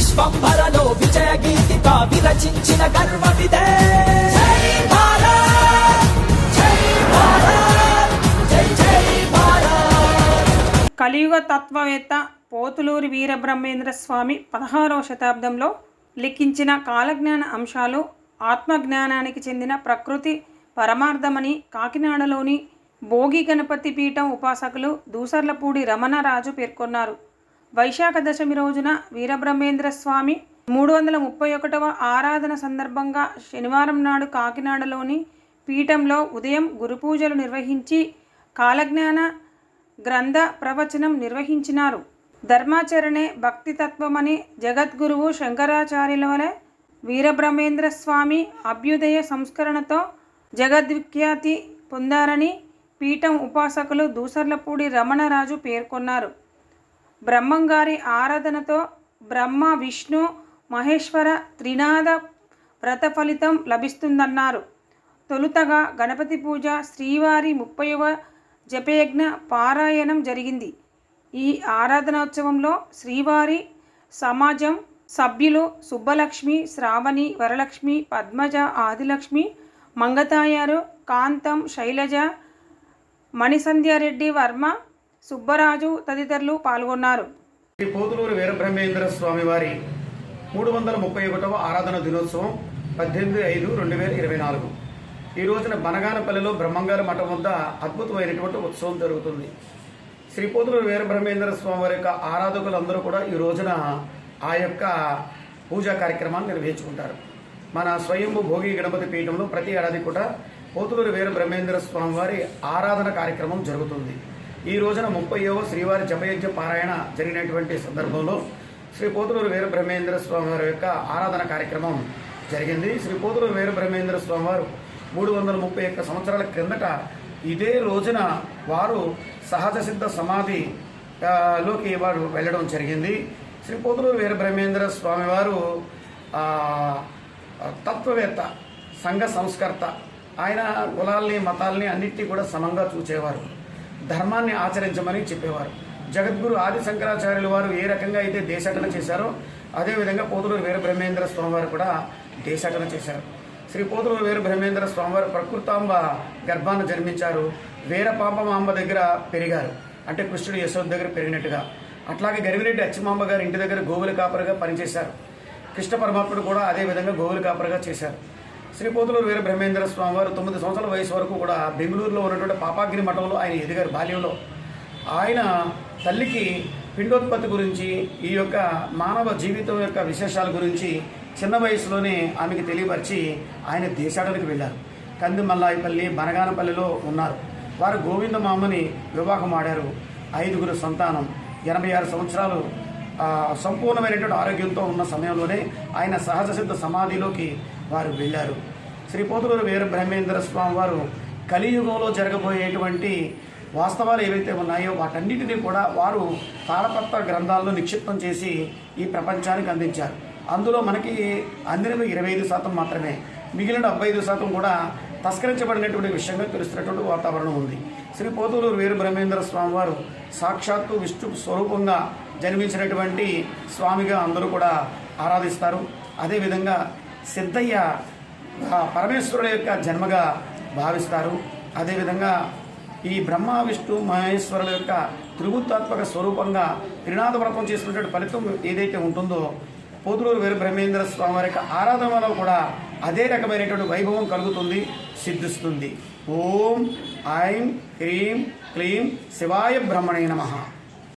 విశ్వంభరలో విజయ గీతిక విరచించిన గర్వమిదే కలియుగ తత్వవేత్త పోతులూరి వీరబ్రహ్మేంద్ర స్వామి పదహారవ శతాబ్దంలో లిఖించిన కాలజ్ఞాన అంశాలు ఆత్మజ్ఞానానికి చెందిన ప్రకృతి పరమార్థమని కాకినాడలోని భోగి గణపతి పీఠం ఉపాసకులు దూసర్లపూడి రమణరాజు పేర్కొన్నారు. వైశాఖ దశమి రోజున వీరబ్రహ్మేంద్ర స్వామి మూడు వందల ముప్పై ఒకటవ ఆరాధన సందర్భంగా శనివారం నాడు కాకినాడలోని పీఠంలో ఉదయం గురుపూజలు నిర్వహించి కాలజ్ఞాన గ్రంథ ప్రవచనం నిర్వహించినారు. ధర్మాచరణే భక్తితత్వమని జగద్గురువు శంకరాచార్యుల వలె వీరబ్రహ్మేంద్ర స్వామి అభ్యుదయ సంస్కరణతో జగద్విఖ్యాతి పొందారని పీఠం ఉపాసకులు దూసర్లపూడి రమణరాజు పేర్కొన్నారు. బ్రహ్మంగారి ఆరాధనతో బ్రహ్మ విష్ణు మహేశ్వర త్రినాద వ్రత ఫలితం లభిస్తుందన్నారు. తొలుతగా గణపతి పూజ శ్రీవారి ముప్పైవ జపయజ్ఞ పారాయణం జరిగింది. ఈ ఆరాధనోత్సవంలో శ్రీవారి సమాజం సభ్యులు సుబ్బలక్ష్మి శ్రావణి వరలక్ష్మి పద్మజ ఆదిలక్ష్మి మంగతాయారు కాంతం శైలజ మణిసంధ్యారెడ్డి వర్మ సుబ్బరాజు తదితరులు పాల్గొన్నారు. శ్రీ పోతులూరు వీరబ్రహ్మేంద్ర స్వామి వారి మూడు వందల ముప్పై ఒకటవ ఆరాధన దినోత్సవం పద్దెనిమిది ఐదు రెండు వేల ఇరవై నాలుగు. ఈ రోజున బనగానపల్లిలో బ్రహ్మంగారి మఠం వద్ద అద్భుతమైనటువంటి ఉత్సవం జరుగుతుంది. శ్రీ పోతులూరు వీరబ్రహ్మేంద్ర స్వామి వారి యొక్క ఆరాధకులందరూ కూడా ఈ రోజున ఆ యొక్క పూజా కార్యక్రమాన్ని నిర్వహించుకుంటారు. మన స్వయంభూ భోగి గణపతి పీఠంలో ప్రతి ఏడాది కూడా పోతులూరు వీరబ్రహ్మేంద్ర స్వామి వారి ఆరాధన కార్యక్రమం జరుగుతుంది. ఈ రోజున ముప్పైవ శ్రీవారి జపయజ్ఞ పారాయణ జరిగినటువంటి సందర్భంలో శ్రీ పోతులూరు వీర బ్రహ్మేంద్ర యొక్క ఆరాధన కార్యక్రమం జరిగింది. శ్రీ పోతులూరు వీర బ్రహ్మేంద్ర మూడు వందల ముప్పై ఒక్క సంవత్సరాల క్రిందట ఇదే రోజున వారు సహజ సిద్ధ సమాధి లోకి వారు వెళ్ళడం జరిగింది. శ్రీ పోతులూరు వీర బ్రహ్మేంద్ర తత్వవేత్త సంఘ సంస్కర్త ఆయన కులాల్ని మతాల్ని అన్నిటినీ కూడా సమంగా చూచేవారు. ధర్మాన్ని ఆచరించమని చెప్పేవారు. జగద్గురు ఆది శంకరాచార్యుల వారు ఏ రకంగా అయితే దేశాటన చేశారో అదేవిధంగా పోతులూరు వీర బ్రహ్మేంద్ర స్వామివారు కూడా దేశాటన చేశారు. శ్రీ పోతులూరు వీర బ్రహ్మేంద్ర స్వామివారు ప్రకృతాంబ గర్భాన్ని జన్మించారు. వీర పాపమాంబ దగ్గర పెరిగారు. అంటే కృష్ణుడు యశోద్ దగ్గర పెరిగినట్టుగా. అట్లాగే గరివిరెడ్డి అచ్చిమాంబ గారు ఇంటి దగ్గర గోవుల కాపరిగా పనిచేశారు. కృష్ణ పరమాత్ముడు కూడా అదే విధంగా గోవుల కాపరిగా చేశారు. శ్రీపోతులూరు వీర బ్రహ్మేంద్ర స్వామి వారు తొమ్మిది సంవత్సరాల వయసు వరకు కూడా బెంగళూరులో ఉన్నటువంటి పాపాగిరి మఠంలో ఆయన ఎదిగారు బాల్యంలో. ఆయన తల్లికి పిండోత్పత్తి గురించి ఈ యొక్క మానవ జీవితం యొక్క విశేషాల గురించి చిన్న వయసులోనే ఆమెకి తెలియపరిచి ఆయన దేశాటనకి వెళ్ళారు. కందిమల్లాయిపల్లి బనగానపల్లిలో ఉన్నారు. వారు గోవిందమామని వివాహం ఆడారు. ఐదుగురు సంతానం. ఎనభై ఆరు సంవత్సరాలు సంపూర్ణమైనటువంటి ఆరోగ్యంతో ఉన్న సమయంలోనే ఆయన సహజ సిద్ధ సమాధిలోకి వారు వెళ్ళారు. శ్రీ పోతులూరు వీర బ్రహ్మేంద్ర స్వామి వారు కలియుగంలో జరగబోయేటువంటి వాస్తవాలు ఏవైతే ఉన్నాయో వాటన్నిటినీ కూడా వారు తాళపత్ర గ్రంథాల్లో నిక్షిప్తం చేసి ఈ ప్రపంచానికి అందించారు. అందులో మనకి అందినవి ఇరవై ఐదు శాతం మాత్రమే. మిగిలిన డెబ్బై ఐదు శాతం కూడా తస్కరించబడినటువంటి విషయంగా తెలుస్తున్నటువంటి వాతావరణం ఉంది. శ్రీ పోతులూరు వీర బ్రహ్మేంద్ర స్వామి వారు సాక్షాత్తు విష్ణు స్వరూపంగా జన్మించినటువంటి స్వామిగా అందరూ కూడా ఆరాధిస్తారు. అదేవిధంగా సిద్ధయ్య పరమేశ్వరుల యొక్క జన్మగా భావిస్తారు. అదేవిధంగా ఈ బ్రహ్మ విష్ణు మహేశ్వరుల యొక్క త్రిభుత్వాత్మక స్వరూపంగా త్రినాథ వ్రతం చేసినటువంటి ఫలితం ఏదైతే ఉంటుందో పోతులూరు వేరు బ్రహ్మేంద్ర స్వామి వారి యొక్క ఆరాధనలో కూడా అదే రకమైనటువంటి వైభవం కలుగుతుంది సిద్ధిస్తుంది. ఓం ఐం హ్రీం క్లీం శివాయ బ్రహ్మణే నమ.